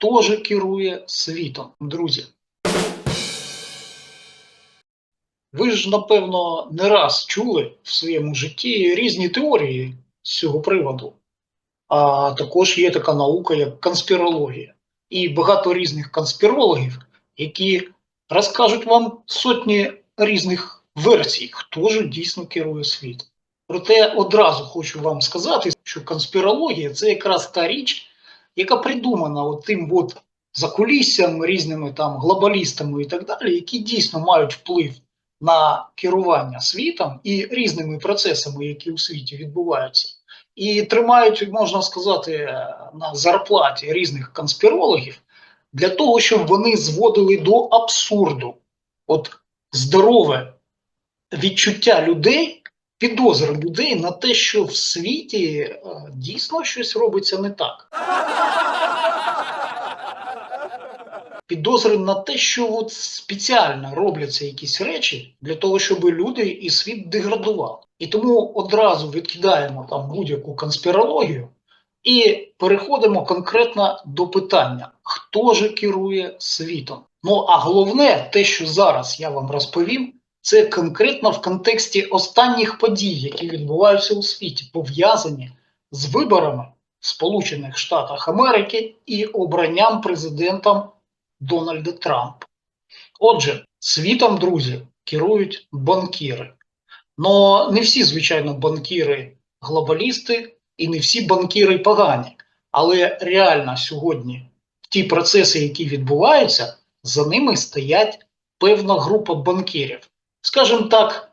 Хто керує світом, друзі? Ви ж, напевно, не раз чули в своєму житті різні теорії з цього приводу. А також є така наука, як конспірологія. І багато різних конспірологів, які розкажуть вам сотні різних версій, хто ж дійсно керує світом. Проте одразу хочу вам сказати, що конспірологія це якраз та річ, яка придумана тим от закуліссям, різними там глобалістами і так далі, які дійсно мають вплив на керування світом і різними процесами, які у світі відбуваються, і тримають, можна сказати, на зарплаті різних конспірологів для того, щоб вони зводили до абсурду от здорове відчуття людей, підозри людей на те, що в світі е, дійсно щось робиться не так. Підозри на те, що от спеціально робляться якісь речі для того, щоб люди і світ деградували. І тому одразу відкидаємо там будь-яку конспірологію і переходимо конкретно до питання: хто же керує світом? Ну а головне, те, що зараз я вам розповім, це конкретно в контексті останніх подій, які відбуваються у світі, пов'язані з виборами в Сполучених Штатах Америки і обранням президентом Дональда Трампа. Отже, світом, друзі, керують банкіри. Но не всі, звичайно, банкіри глобалісти і не всі банкіри погані. Але реально сьогодні ті процеси, які відбуваються, за ними стоять певна група банкірів. Скажімо так,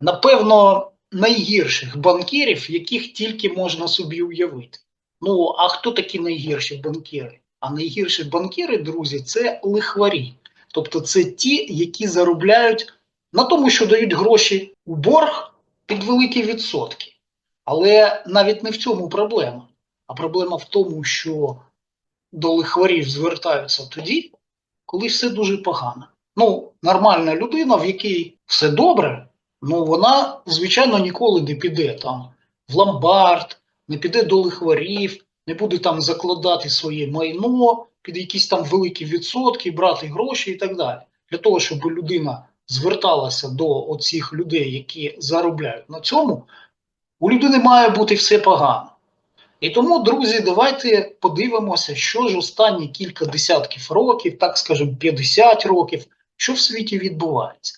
напевно, найгірших банкірів, яких тільки можна собі уявити. Ну, а хто такі найгірші банкіри? А найгірші банкіри, друзі, це лихварі. Тобто це ті, які заробляють на тому, що дають гроші у борг під великі відсотки. Але навіть не в цьому проблема. А проблема в тому, що до лихварів звертаються тоді, коли все дуже погано. Ну, нормальна людина, в якій все добре, ну вона, звичайно, ніколи не піде там в ломбард, не піде до лихварів, не буде там закладати своє майно під якісь там великі відсотки, брати гроші і так далі. Для того, щоб людина зверталася до оцих людей, які заробляють на цьому, у людини має бути все погано. І тому, друзі, давайте подивимося, що ж останні кілька десятків років, так скажемо, 50 років, що в світі відбувається.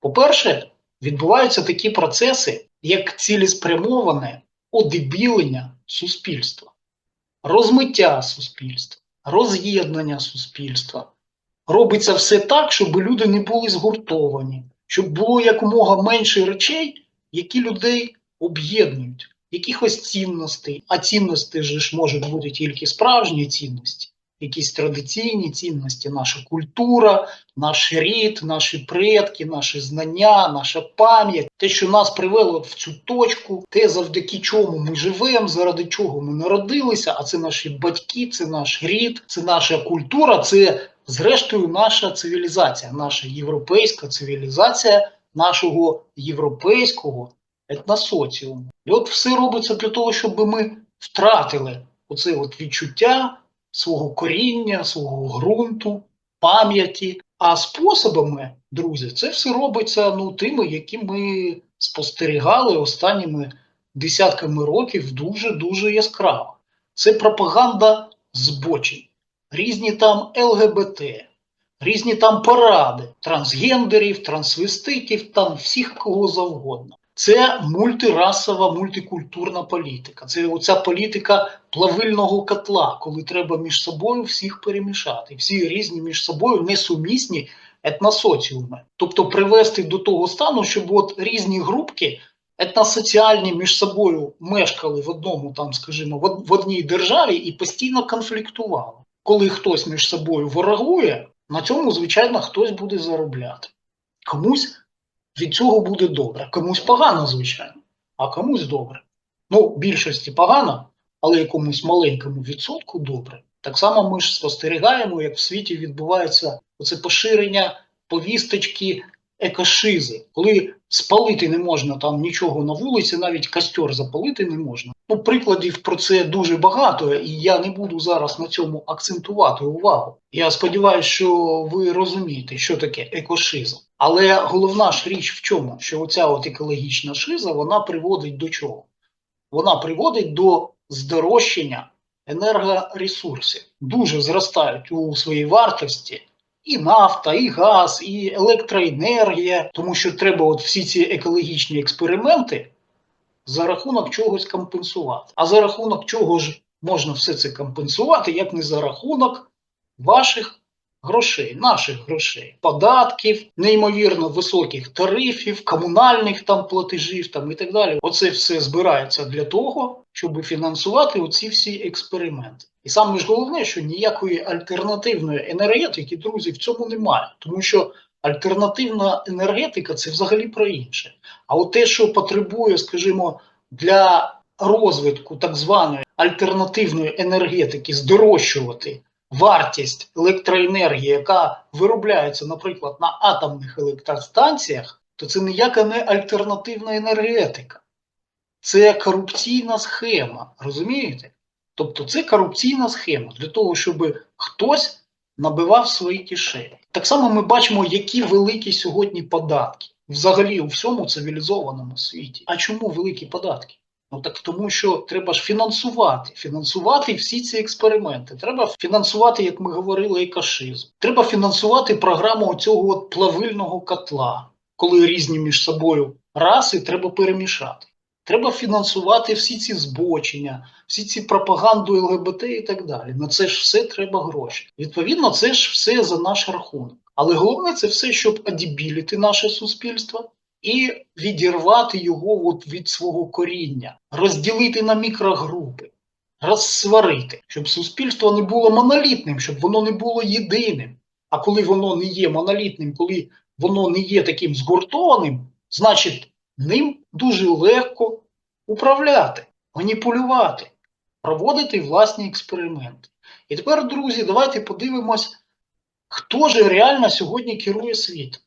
По-перше, відбуваються такі процеси, як цілеспрямоване одебілення суспільства, розмиття суспільства, роз'єднання суспільства. Робиться все так, щоб люди не були згуртовані, щоб було якомога менше речей, які людей об'єднують, якихось цінностей. А цінності ж можуть бути тільки справжні цінності, якісь традиційні цінності, наша культура, наш рід, наші предки, наші знання, наша пам'ять, те, що нас привело в цю точку, те, завдяки чому ми живемо, заради чого ми народилися, а це наші батьки, це наш рід, це наша культура, це зрештою наша цивілізація, наша європейська цивілізація нашого європейського етносоціуму. І от все робиться для того, щоб ми втратили оце от відчуття свого коріння, свого ґрунту, пам'яті. А способами, друзі, це все робиться ну, тими, які ми спостерігали останніми десятками років дуже-дуже яскраво. Це пропаганда збочень, різні там ЛГБТ, різні там паради трансгендерів, трансвеститів, там всіх кого завгодно. Це мультирасова, мультикультурна політика. Це оця політика плавильного котла, коли треба між собою всіх перемішати. Всі різні між собою несумісні етносоціуми. Тобто привести до того стану, щоб от різні групки етносоціальні між собою мешкали в одному, там, скажімо, в одній державі і постійно конфліктували. Коли хтось між собою ворогує, на цьому, звичайно, хтось буде заробляти. Комусь від цього буде добре. Комусь погано, звичайно, а комусь добре. Ну, більшості погано, але якомусь маленькому відсотку добре. Так само ми ж спостерігаємо, як в світі відбувається оце поширення повісточки екошизи, коли спалити не можна там нічого на вулиці, навіть костер запалити не можна. Ну, прикладів про це дуже багато, і я не буду зараз на цьому акцентувати увагу. Я сподіваюся, що ви розумієте, що таке екошизм. Але головна ж річ в чому? Що оця от екологічна шиза вона приводить до чого? Вона приводить до здорожчання енергоресурсів. Дуже зростають у своїй вартості і нафта, і газ, і електроенергія, тому що треба от всі ці екологічні експерименти за рахунок чогось компенсувати. А за рахунок чого ж можна все це компенсувати, як не за рахунок ваших грошей, наших грошей, податків, неймовірно високих тарифів, комунальних там платежів там і так далі. Оце все збирається для того, щоб фінансувати оці всі експерименти. І саме ж головне, що ніякої альтернативної енергетики, друзі, в цьому немає, тому що альтернативна енергетика це взагалі про інше. А от те, що потребує, скажімо, для розвитку так званої альтернативної енергетики, здорожчувати вартість електроенергії, яка виробляється, наприклад, на атомних електростанціях, то це ніяка не альтернативна енергетика. Це корупційна схема, розумієте? Тобто це корупційна схема для того, щоб хтось набивав свої кишені. Так само ми бачимо, які великі сьогодні податки взагалі у всьому цивілізованому світі. А чому великі податки? Ну так тому, що треба ж фінансувати, фінансувати всі ці експерименти. Треба фінансувати, як ми говорили, екашизм. Треба фінансувати програму цього плавильного котла, коли різні між собою раси треба перемішати. Треба фінансувати всі ці збочення, всі ці пропаганду ЛГБТ і так далі. На це ж все треба гроші. Відповідно, це ж все за наш рахунок. Але головне це все, щоб адібіліти наше суспільство і відірвати його от від свого коріння, розділити на мікрогрупи, розсварити, щоб суспільство не було монолітним, щоб воно не було єдиним. А коли воно не є монолітним, коли воно не є таким згуртованим, значить ним дуже легко управляти, маніпулювати, проводити власні експерименти. І тепер, друзі, давайте подивимось, хто ж реально сьогодні керує світом.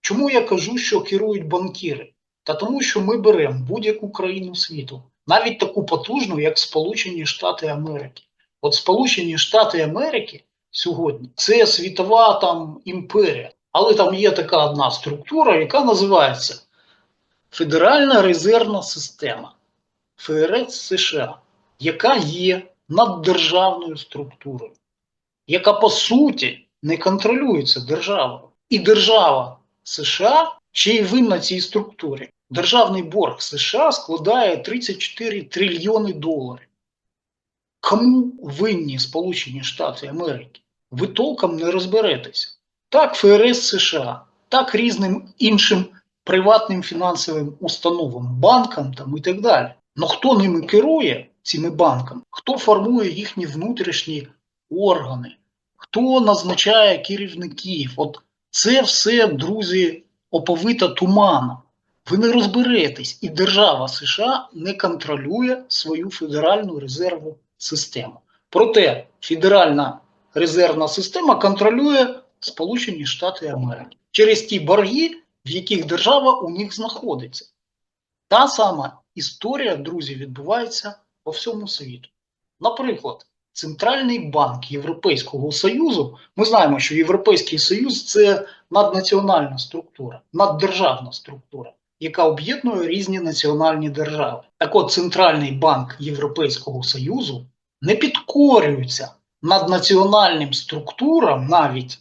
Чому я кажу, що керують банкіри? Та тому, що ми беремо будь-яку країну світу, навіть таку потужну, як Сполучені Штати Америки. От Сполучені Штати Америки сьогодні це світова там імперія, але там є така одна структура, яка називається Федеральна резервна система ФРС США, яка є наддержавною структурою, яка по суті не контролюється державою. І держава США ще й винна цій структурі. Державний борг США складає 34 трильйони доларів. Кому винні Сполучені Штати Америки? Ви толком не розберетеся. Так, ФРС США, так різним іншим приватним фінансовим установам, банкам там і так далі. Но хто ними керує, цими банками, хто формує їхні внутрішні органи, хто назначає керівників? От це все, друзі, оповита туманом. Ви не розберетесь, і держава США не контролює свою федеральну резервну систему. Проте Федеральна резервна система контролює Сполучені Штати Америки через ті борги, в яких держава у них знаходиться. Та сама історія, друзі, відбувається по всьому світу. Наприклад, Центральний банк Європейського Союзу, ми знаємо, що Європейський Союз це наднаціональна структура, наддержавна структура, яка об'єднує різні національні держави. Так от Центральний банк Європейського Союзу не підкорюється наднаціональним структурам навіть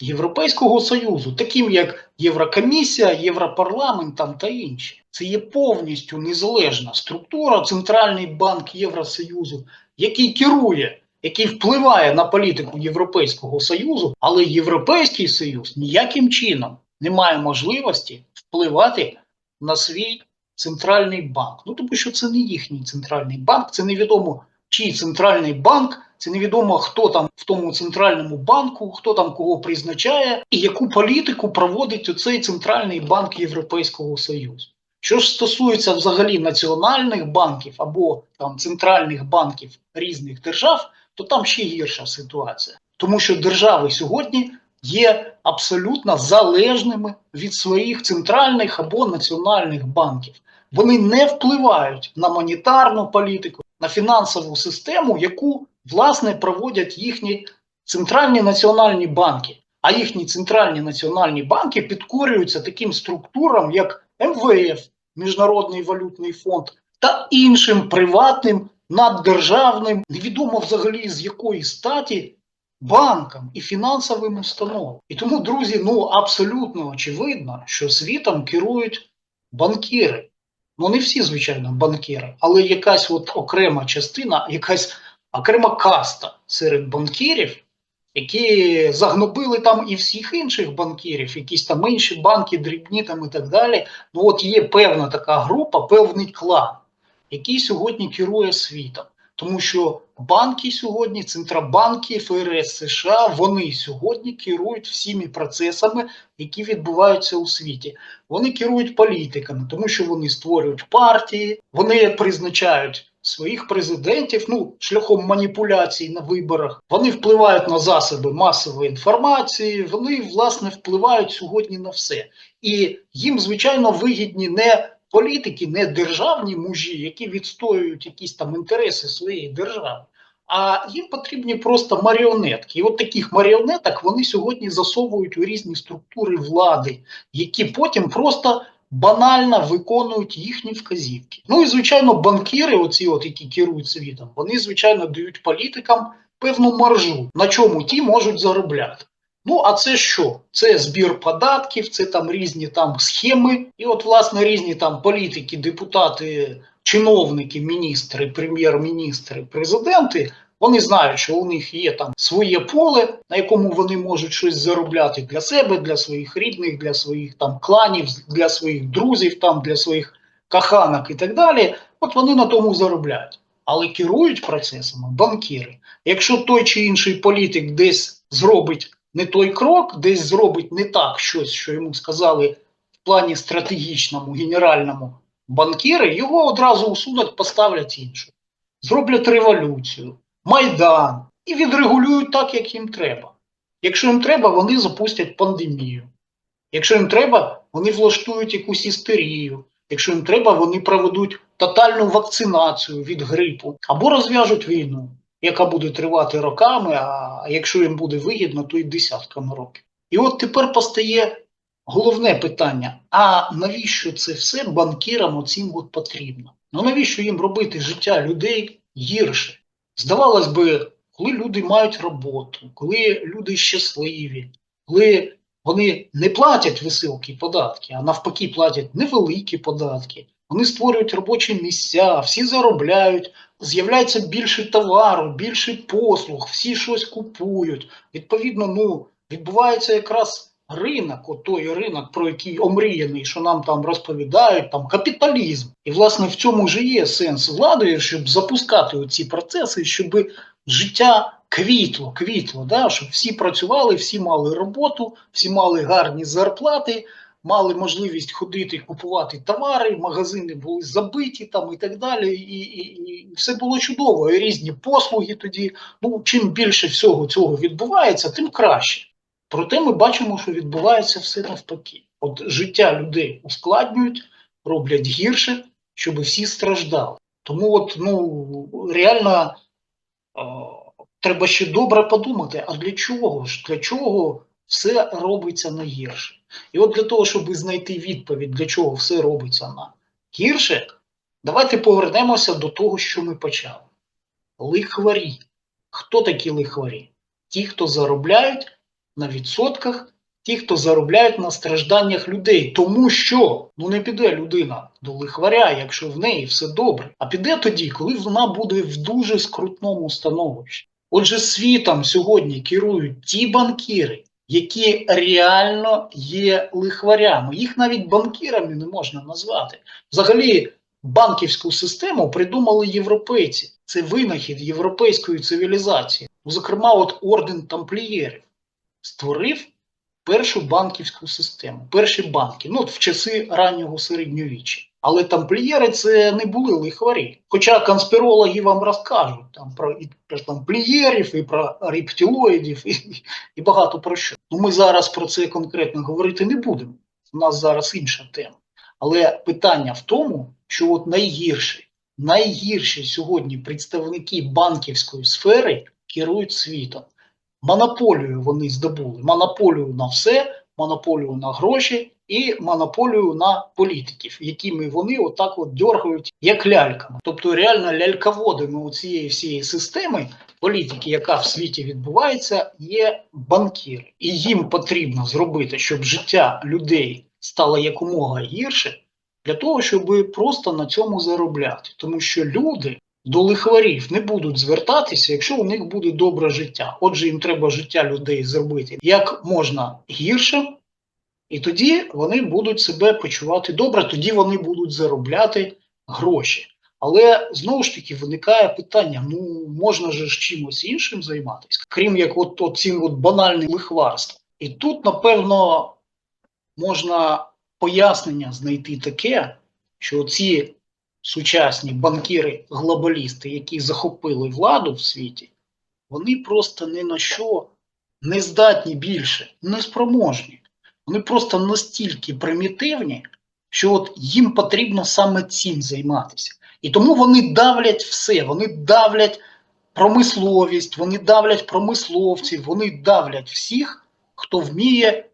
Європейського Союзу, таким як Єврокомісія, Європарламент там та інші. Це є повністю незалежна структура, Центральний банк Євросоюзу, який керує, який впливає на політику Європейського Союзу, але Європейський Союз ніяким чином не має можливості впливати на свій центральний банк. Ну тому що це не їхній центральний банк, це невідомо чий центральний банк. Це невідомо, хто там в тому центральному банку, хто там кого призначає, і яку політику проводить оцей центральний банк Європейського Союзу. Що ж стосується взагалі національних банків або там центральних банків різних держав, то там ще гірша ситуація, тому що держави сьогодні є абсолютно залежними від своїх центральних або національних банків. Вони не впливають на монетарну політику, на фінансову систему, яку власне проводять їхні центральні національні банки. А їхні центральні національні банки підкорюються таким структурам, як МВФ, Міжнародний валютний фонд, та іншим приватним наддержавним, невідомо взагалі з якої статі банкам і фінансовим установам. І тому, друзі, ну абсолютно очевидно, що світом керують банкіри. Ну не всі, звичайно, банкіри, але якась от окрема частина, якась окрема каста серед банкірів, які загнобили там і всіх інших банкірів, якісь там інші банки, дрібні там і так далі. Ну от є певна така група, певний клан, який сьогодні керує світом. Тому що банки сьогодні, центробанки ФРС США, вони сьогодні керують всіми процесами, які відбуваються у світі. Вони керують політиками, тому що вони створюють партії, вони призначають своїх президентів, ну шляхом маніпуляцій на виборах. Вони впливають на засоби масової інформації. Вони власне впливають сьогодні на все, і їм звичайно вигідні не політики, не державні мужі, які відстоюють якісь там інтереси своєї держави. А їм потрібні просто маріонетки. І от таких маріонеток вони сьогодні засовують у різні структури влади, які потім просто банально виконують їхні вказівки. Ну і звичайно, банкіри, оці от які керують світом, вони звичайно дають політикам певну маржу, на чому ті можуть заробляти. Ну, а це що? Це збір податків, це там різні там схеми. І от, власне, різні там політики, депутати, чиновники, міністри, прем'єр-міністри, президенти. Вони знають, що у них є там своє поле, на якому вони можуть щось заробляти для себе, для своїх рідних, для своїх там кланів, для своїх друзів, там для своїх каханок і так далі. От вони на тому заробляють. Але керують процесами банкіри. Якщо той чи інший політик десь зробить не той крок, десь зробить не так щось, що йому сказали в плані стратегічному, генеральному банкіри, його одразу усунуть, поставлять іншу. Зроблять революцію, майдан і відрегулюють так, як їм треба. Якщо їм треба, вони запустять пандемію. Якщо їм треба, вони влаштують якусь істерію. Якщо їм треба, вони проведуть тотальну вакцинацію від грипу або розв'яжуть війну яка буде тривати роками, а якщо їм буде вигідно, то й десятками років. І от тепер постає головне питання: а навіщо це все банкірам оцім от потрібно? Ну навіщо їм робити життя людей гірше? Здавалось би, коли люди мають роботу, коли люди щасливі, коли вони не платять високі податки, а навпаки, платять невеликі податки. Вони створюють робочі місця, всі заробляють, з'являється більше товару, більше послуг, всі щось купують. Відповідно, ну відбувається якраз ринок, от той ринок, про який омріяний, що нам там розповідають, там капіталізм. І власне в цьому ж є сенс влади, щоб запускати ці процеси, щоб життя. Квітло, квітло, да, щоб всі працювали, всі мали роботу, всі мали гарні зарплати, мали можливість ходити купувати товари, магазини були забиті там і так далі. І і, і все було чудово. І різні послуги тоді. Ну чим більше всього цього відбувається, тим краще. Проте ми бачимо, що відбувається все навпаки. От життя людей ускладнюють, роблять гірше, щоб всі страждали. Тому от ну реально. Треба ще добре подумати, а для чого ж? Для чого все робиться на гірше? І от для того, щоб знайти відповідь, для чого все робиться на гірше, давайте повернемося до того, що ми почали. Лихварі. Хто такі лихварі? Ті, хто заробляють на відсотках, ті, хто заробляють на стражданнях людей. Тому що ну не піде людина до лихваря, якщо в неї все добре. А піде тоді, коли вона буде в дуже скрутному становищі. Отже, світом сьогодні керують ті банкіри, які реально є лихварями. Їх навіть банкірами не можна назвати. Взагалі, банківську систему придумали європейці. Це винахід європейської цивілізації. Ну, зокрема, от орден тамплієрів створив першу банківську систему, перші банки, ну от в часи раннього середньовіччя. Але тамплієри це не були лихварі. Хоча конспірологи вам розкажуть там про і про тамплієрів, і про рептилоїдів, і, і багато про що. Ну ми зараз про це конкретно говорити не будемо. У нас зараз інша тема. Але питання в тому, що от найгірші, найгірші сьогодні представники банківської сфери керують світом. Монополію вони здобули. Монополію на все, монополію на гроші і монополію на політиків, якими вони отак от дергають як ляльками. Тобто реально ляльководами у цієї всієї системи політики, яка в світі відбувається, є банкіри. І їм потрібно зробити, щоб життя людей стало якомога гірше, для того, щоб просто на цьому заробляти. Тому що люди до лихварів не будуть звертатися, якщо у них буде добре життя. Отже, їм треба життя людей зробити як можна гіршим, і тоді вони будуть себе почувати добре, тоді вони будуть заробляти гроші. Але знову ж таки виникає питання: ну можна ж чимось іншим займатися, крім як от, от цим от банальним лихварством. І тут, напевно, можна пояснення знайти таке, що ці сучасні банкіри-глобалісти, які захопили владу в світі, вони просто ні на що не здатні більше, не спроможні. Вони просто настільки примітивні, що от їм потрібно саме цим займатися. І тому вони давлять все, вони давлять промисловість, вони давлять промисловців, вони давлять всіх, хто вміє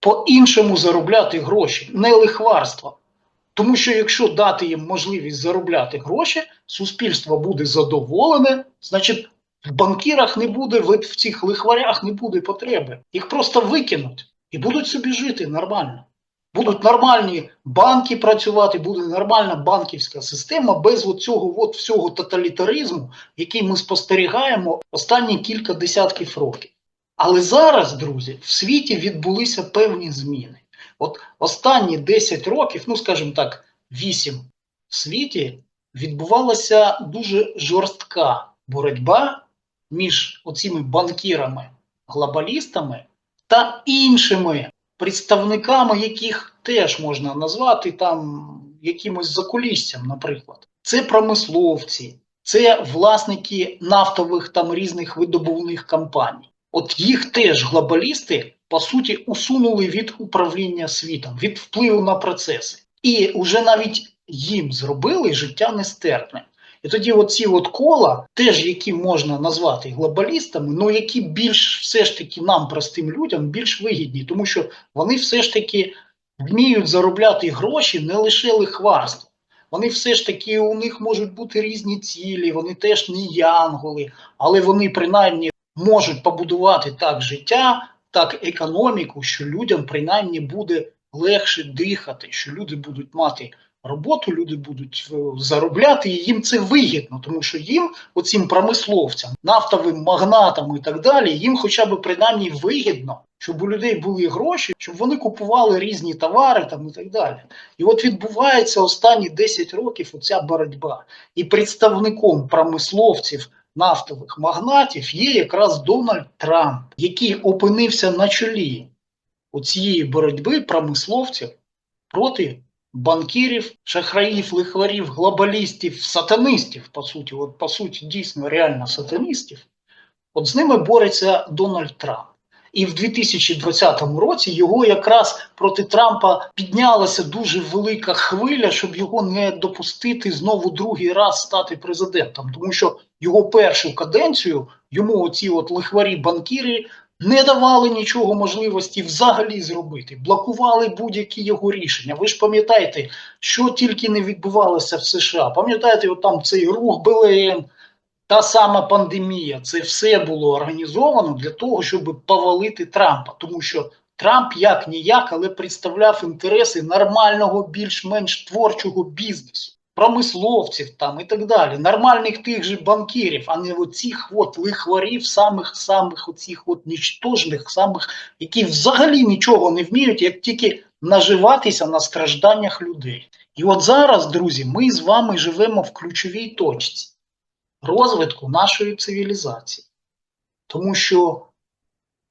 по-іншому заробляти гроші, не лихварство. Тому що якщо дати їм можливість заробляти гроші, суспільство буде задоволене, значить в банкірах не буде, в цих лихварях не буде потреби. Їх просто викинуть і будуть собі жити нормально. Будуть нормальні банки працювати, буде нормальна банківська система без от цього от всього тоталітаризму, який ми спостерігаємо останні кілька десятків років. Але зараз, друзі, в світі відбулися певні зміни. От останні 10 років, ну скажімо так, 8 в світі відбувалася дуже жорстка боротьба між оціми банкірами, глобалістами та іншими представниками, яких теж можна назвати там якимось закуліссям, наприклад. Це промисловці, це власники нафтових там різних видобувних компаній. От їх теж глобалісти по суті усунули від управління світом, від впливу на процеси. І вже навіть їм зробили життя нестерпним. І тоді оці от кола, теж які можна назвати глобалістами, ну які більш все ж таки нам, простим людям, більш вигідні, тому що вони все ж таки вміють заробляти гроші не лише лихварством. Вони все ж таки у них можуть бути різні цілі, вони теж не янголи, але вони принаймні можуть побудувати так життя, так економіку, що людям принаймні буде легше дихати, що люди будуть мати роботу, люди будуть е, заробляти, і їм це вигідно, тому що їм, оцим промисловцям, нафтовим магнатам і так далі, їм хоча б принаймні вигідно, щоб у людей були гроші, щоб вони купували різні товари там і так далі. І от відбувається останні 10 років оця боротьба. І представником промисловців. Нафтових магнатів є якраз Дональд Трамп, який опинився на чолі цієї боротьби промисловців проти банкірів, шахраїв, лихварів, глобалістів, сатанистів, по суті, от по суті, дійсно реально сатанистів. От з ними бореться Дональд Трамп. І в 2020 році його якраз проти Трампа піднялася дуже велика хвиля, щоб його не допустити знову другий раз стати президентом, тому що його першу каденцію йому оці от лихварі банкіри не давали нічого можливості взагалі зробити, блокували будь-які його рішення. Ви ж пам'ятаєте, що тільки не відбувалося в США. Пам'ятаєте, от там цей рух БЛМ, та сама пандемія, це все було організовано для того, щоб повалити Трампа, тому що Трамп як ніяк, але представляв інтереси нормального, більш-менш творчого бізнесу, промисловців там і так далі, нормальних тих же банкірів, а не оцих от лихварів, самих самих оцих от нічтожних, самих, які взагалі нічого не вміють, як тільки наживатися на стражданнях людей. І от зараз, друзі, ми з вами живемо в ключовій точці розвитку нашої цивілізації. Тому що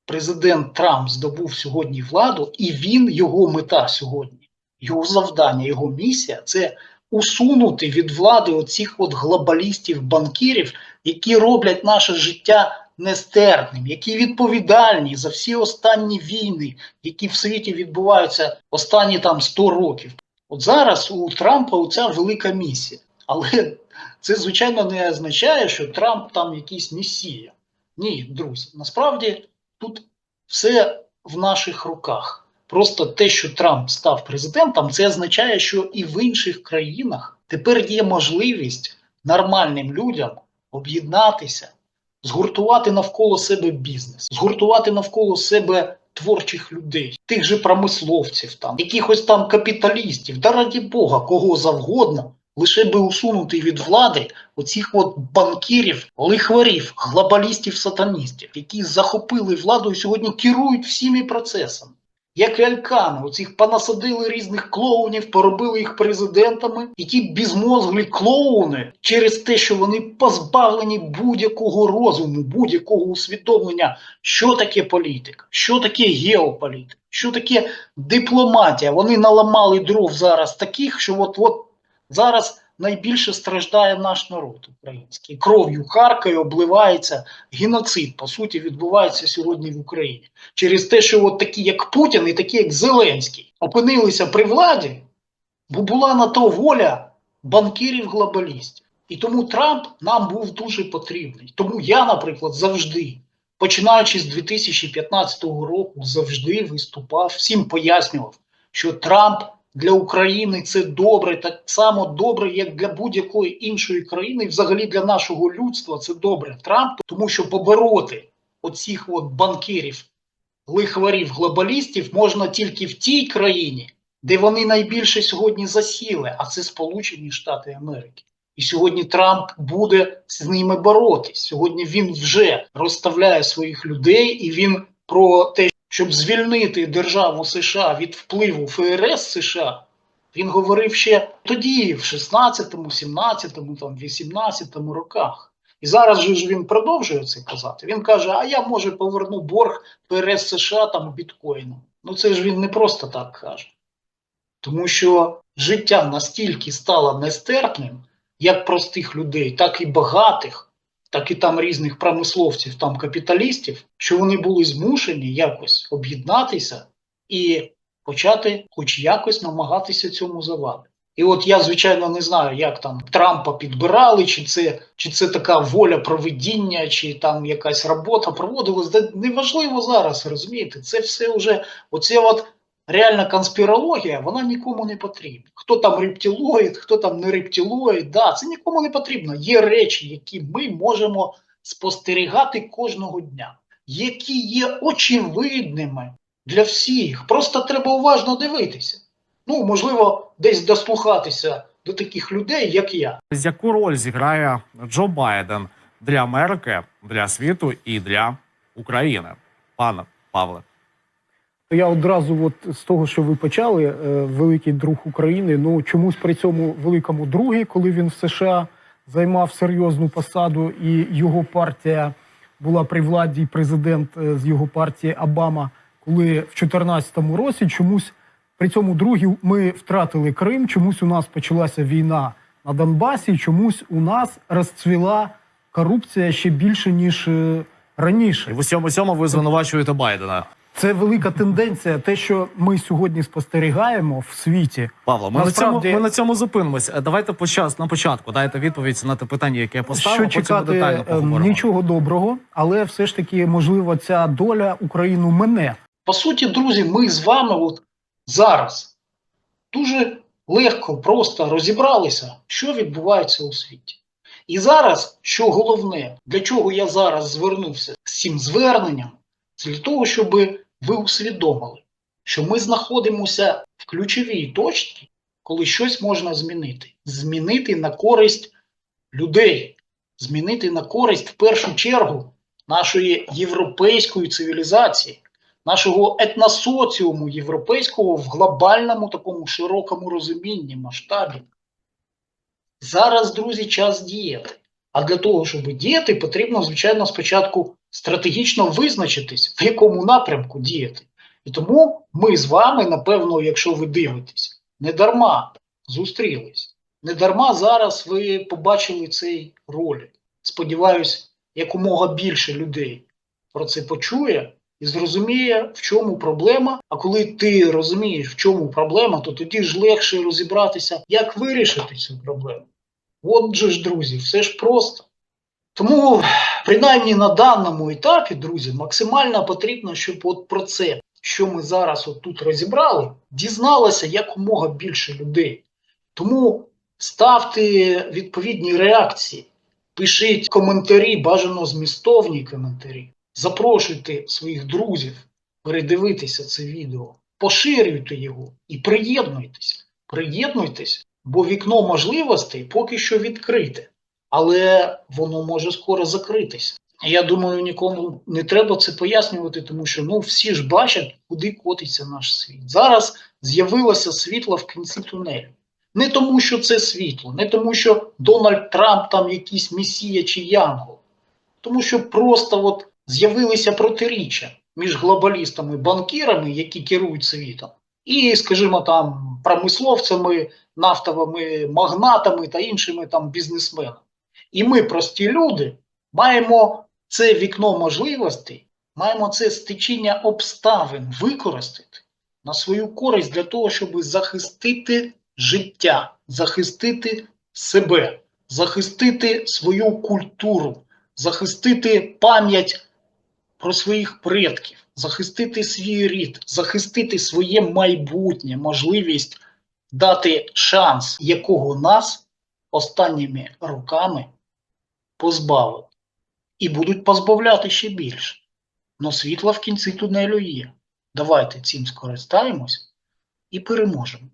президент Трамп здобув сьогодні владу, і він, його мета сьогодні, його завдання, його місія це усунути від влади оцих от глобалістів-банкірів, які роблять наше життя нестерпним, які відповідальні за всі останні війни, які в світі відбуваються останні там 100 років. От зараз у Трампа оця велика місія. Але це, звичайно, не означає, що Трамп там якийсь месія. Ні, друзі, насправді тут все в наших руках. Просто те, що Трамп став президентом, це означає, що і в інших країнах тепер є можливість нормальним людям об'єднатися, згуртувати навколо себе бізнес, згуртувати навколо себе творчих людей, тих же промисловців, там, якихось там капіталістів, та раді Бога, кого завгодно, лише би усунути від влади оцих от банкірів, лихварів, глобалістів, сатаністів, які захопили владу і сьогодні керують всіми процесами. Як ляльками, оцих понасадили різних клоунів, поробили їх президентами, і ті безмозглі клоуни через те, що вони позбавлені будь-якого розуму, будь-якого усвідомлення, що таке політика, що таке геополітика, що таке дипломатія. Вони наламали дров зараз таких, що от от зараз найбільше страждає наш народ український. Кров'ю харкає, обливається геноцид, по суті, відбувається сьогодні в Україні. Через те, що от такі, як Путін і такі, як Зеленський, опинилися при владі, бо була на то воля банкірів-глобалістів. І тому Трамп нам був дуже потрібний. Тому я, наприклад, завжди, починаючи з 2015 року, завжди виступав, всім пояснював, що Трамп для України це добре, так само добре, як для будь-якої іншої країни, і взагалі для нашого людства це добре Трамп, тому що побороти оцих от банкірів, лихварів, глобалістів можна тільки в тій країні, де вони найбільше сьогодні засіли, а це Сполучені Штати Америки. І сьогодні Трамп буде з ними боротись. Сьогодні він вже розставляє своїх людей, і він про те, щоб звільнити державу США від впливу ФРС США, він говорив ще тоді, в 16-му, 17-му, там, 18-му роках. І зараз же ж він продовжує це казати. Він каже: А я може поверну борг ФРС США там біткоїном. Ну це ж він не просто так каже. Тому що життя настільки стало нестерпним, як простих людей, так і багатих, так і там різних промисловців, там капіталістів, що вони були змушені якось об'єднатися і почати, хоч якось, намагатися цьому завадити. І от я, звичайно, не знаю, як там Трампа підбирали, чи це чи це така воля проведіння, чи там якась робота проводилась. Да неважливо зараз, розумієте, це все вже оце от реальна конспірологія, вона нікому не потрібна. Хто там рептилоїд, хто там не рептилоїд, да, це нікому не потрібно. Є речі, які ми можемо спостерігати кожного дня, які є очевидними для всіх. Просто треба уважно дивитися. Ну, можливо, десь дослухатися до таких людей, як я. З яку роль зіграє Джо Байден для Америки, для світу і для України, пане Павле? Я одразу, от з того, що ви почали, е, великий друг України. Ну чомусь при цьому великому другі, коли він в США займав серйозну посаду, і його партія була при владі, і президент е, з його партії Обама, коли в 2014 році чомусь при цьому другі ми втратили Крим, чомусь у нас почалася війна на Донбасі, чомусь у нас розцвіла корупція ще більше ніж е, раніше. І в усьому цьому ви звинувачуєте Байдена. Це велика тенденція. Те, що ми сьогодні спостерігаємо в світі, Павло, ми, Насправді- на цьому, ми на цьому зупинимось. Е, Давайте почас, на початку дайте відповідь на те питання, яке я поставив, що потім чекати детально е, поговоримо. нічого доброго, але все ж таки, можливо, ця доля Україну мене. По суті, друзі, ми з вами от зараз дуже легко, просто розібралися, що відбувається у світі. І зараз, що головне, для чого я зараз звернувся з цим зверненням, для того, щоб ви усвідомили, що ми знаходимося в ключовій точці, коли щось можна змінити. Змінити на користь людей, змінити на користь в першу чергу нашої європейської цивілізації, нашого етносоціуму європейського в глобальному такому широкому розумінні, масштабі. Зараз, друзі, час діяти. А для того, щоб діяти, потрібно, звичайно, спочатку стратегічно визначитись, в якому напрямку діяти. І тому ми з вами, напевно, якщо ви дивитесь, не дарма зустрілись. Не дарма зараз ви побачили цей ролик. Сподіваюсь, якомога більше людей про це почує і зрозуміє, в чому проблема. А коли ти розумієш, в чому проблема, то тоді ж легше розібратися, як вирішити цю проблему. От же ж, друзі, все ж просто. Тому, принаймні на даному етапі, друзі, максимально потрібно, щоб от про це, що ми зараз от тут розібрали, дізналося якомога більше людей. Тому ставте відповідні реакції, пишіть коментарі, бажано змістовні коментарі. Запрошуйте своїх друзів передивитися це відео, поширюйте його і приєднуйтесь. Приєднуйтесь, бо вікно можливостей поки що відкрите, але воно може скоро закритись. Я думаю, нікому не треба це пояснювати, тому що ну всі ж бачать, куди котиться наш світ. Зараз з'явилося світло в кінці тунелю. Не тому, що це світло, не тому, що Дональд Трамп там якийсь месія чи янгол, тому що просто от з'явилися протиріччя між глобалістами, банкірами, які керують світом, і, скажімо, там промисловцями, нафтовими магнатами та іншими там бізнесменами. І ми, прості люди, маємо це вікно можливостей, маємо це стечіння обставин використати на свою користь для того, щоб захистити життя, захистити себе, захистити свою культуру, захистити пам'ять про своїх предків, захистити свій рід, захистити своє майбутнє, можливість дати шанс, якого нас останніми роками позбавили. І будуть позбавляти ще більше. Но світло в кінці тунелю є. Давайте цим скористаємось і переможемо.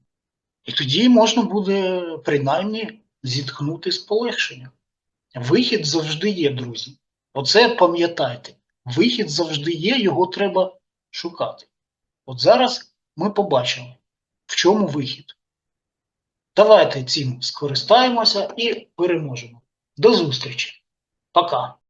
І тоді можна буде принаймні зітхнути з полегшенням. Вихід завжди є, друзі. Оце пам'ятайте. Вихід завжди є, його треба шукати. От зараз ми побачимо, в чому вихід. Давайте цим скористаємося і переможемо. До зустрічі. fakat